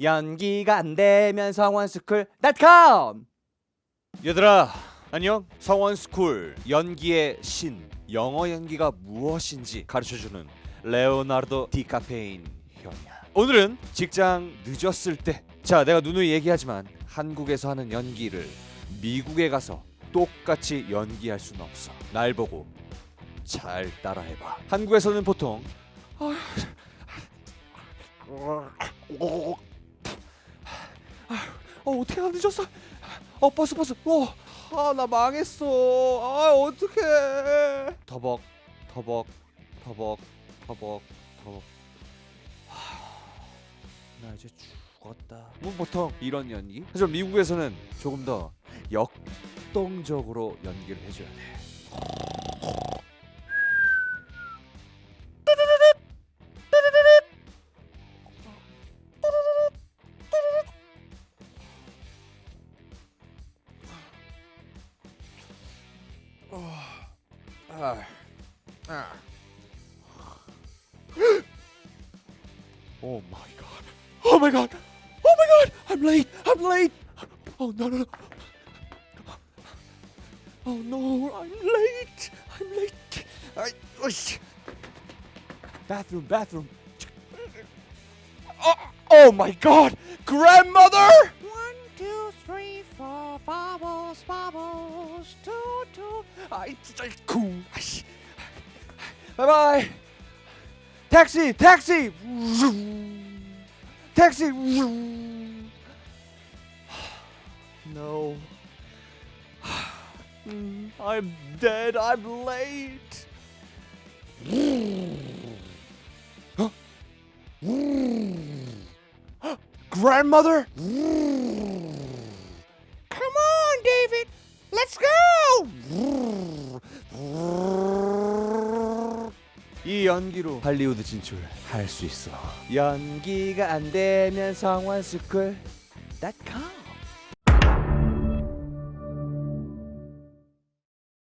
연기가 안 되면 성원스쿨.com. 얘들아 안녕. 성원스쿨 연기의 신 영어 연기가 무엇인지 가르쳐주는 레오나르도 디카페인 형이야. 오늘은 직장 늦었을 때자 내가 누누이 얘기하지만 한국에서 하는 연기를 미국에 가서 똑같이 연기할 수는 없어. 날 보고 잘 따라해봐. 한국에서는 보통 어 어떻게 안 늦었어? 어 버스 버스. 어아나 망했어. 아 어떡해. 더벅 더벅 더벅 더벅 더벅. 하, 나 이제 죽었다. 뭐 보통 이런 연기. 하지만 미국에서는 조금 더 역동적으로 연기를 해줘야 돼. 아, oh, 아. Uh, uh. oh my god. Oh my god. Oh my god. I'm late. I'm late. Oh no no no. Oh no, I'm late. I'm late. I. Bathroom, bathroom. Oh, oh my god. Grandmother! 아이 진짜 쿵. 아이씨. 바이바이. 택시, 택시. 택시. No. I'm dead. I'm late. Grandmother? 이 연기로 할리우드 진출 할 수 있어. 연기가 안 되면 성원스쿨.com